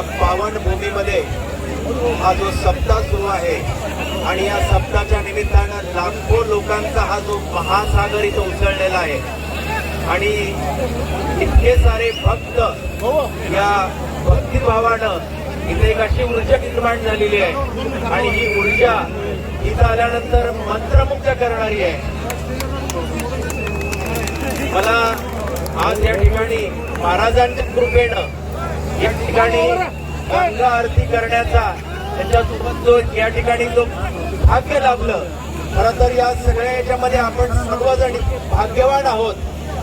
पावनभूमीमध्ये पावन भूमीमध्ये हा जो सप्ताह सुरू आहे आणि या सप्ताहाच्या निमित्तानं लाखो लोकांचा हा जो महासागर इथं उसळलेला आहे. आणि इतके सारे भक्त या भक्तिभावानं इथे एक अशी ऊर्जा निर्माण झालेली आहे. आणि ही ऊर्जा इथं आल्यानंतर मंत्रमुग्ध करणारी आहे. मला आज या ठिकाणी महाराजांच्या कृपेनं या ठिकाणी गंगा आरती करण्याचा त्याच्यासोबत जो या ठिकाणी जो भाग्य लाभलं खरं तर या सगळ्या याच्यामध्ये आपण सर्वजण भाग्यवान आहोत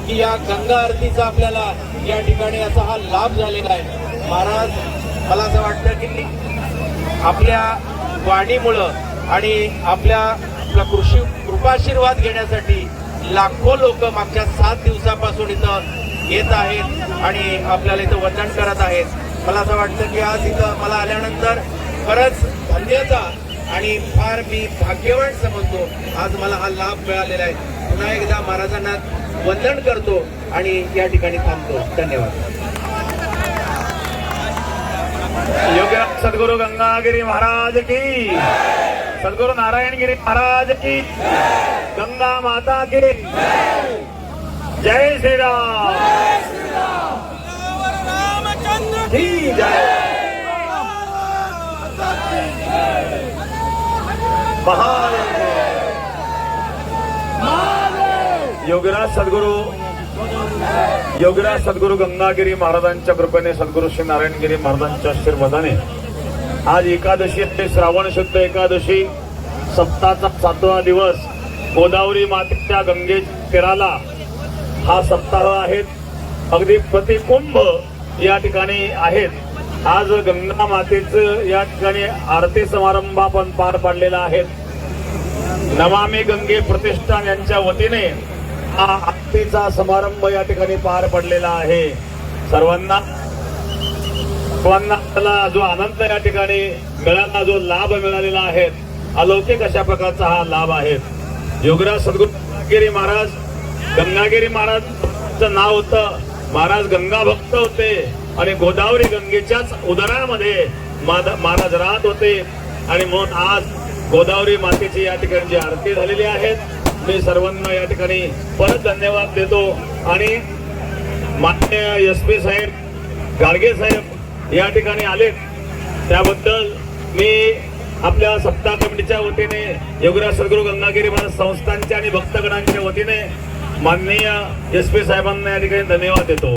की या गंगा आरतीचा आपल्याला या ठिकाणी असा हा लाभ झालेला आहे. महाराज मला असं वाटतं की आपल्या वाणीमुळं आणि आपल्या आपला कृषी कृपाशीर्वाद घेण्यासाठी लाखो लोक मागच्या सात दिवसापासून इथं येत आहेत आणि आपल्याला इथं वंदन करत आहेत. मला असं वाटतं की आज इथं मला आल्यानंतर खरंच धन्यता आणि फार मी भाग्यवान समजतो. आज मला हा लाभ मिळालेला आहे. पुन्हा एकदा महाराजांना वंदन करतो आणि या ठिकाणी थांबतो. धन्यवाद. योग्य सद्गुरु गंगागिरी महाराज की. सद्गुरु नारायणगिरी महाराज की. गंगा माता की. जय श्री राम जी जय। महादेव। योगराज सद्गुरु। योगीराज सद्गुरु गंगागिरी महाराजांच्या कृपेने सद्गुरु श्री नारायणगिरी महाराजांच्या आशीर्वादाने आज एकादशी ते श्रावण शुद्ध एकादशी. सप्ताहाचा सातवा दिवस. गोदावरी मातेच्या गंगे तीराला हा सप्ताह आहेत. अगदी प्रतिकुंभ या ठिकाणी आहेत. आज गंगा मातेचं या ठिकाणी आरती समारंभ आपण पार पाडलेला आहे. नमामी गंगे प्रतिष्ठान यांच्या वतीने हा आरतीचा समारंभ या ठिकाणी पार पडलेला आहे. सर्वांना सर्वांना जो आनंद या ठिकाणी मिळाला जो लाभ मिळालेला आहे अलौकिक अशा प्रकारचा हा लाभ आहे. योगराज सद्गुरू महाराज गंगागिरी महाराजचं नाव होतं. महाराज गंगा भक्त होते आणि गोदावरी गंगेच्याच उदरामध्ये महाराज राहत होते. आणि म्हणून आज गोदावरी मातेची या ठिकाणी जी आरती झालेली आहेत मी सर्वांना या ठिकाणी परत धन्यवाद देतो. आणि मान्य एस पी साहेब गाडगे साहेब या ठिकाणी आलेत. त्याबद्दल मी आपल्या सप्ताह कमिटीच्या वतीने योगराज सद्गुरू गंगागिरी महाराज संस्थांच्या आणि भक्तगणांच्या वतीने माननीय एस पी साहेबांना या ठिकाणी धन्यवाद देतो.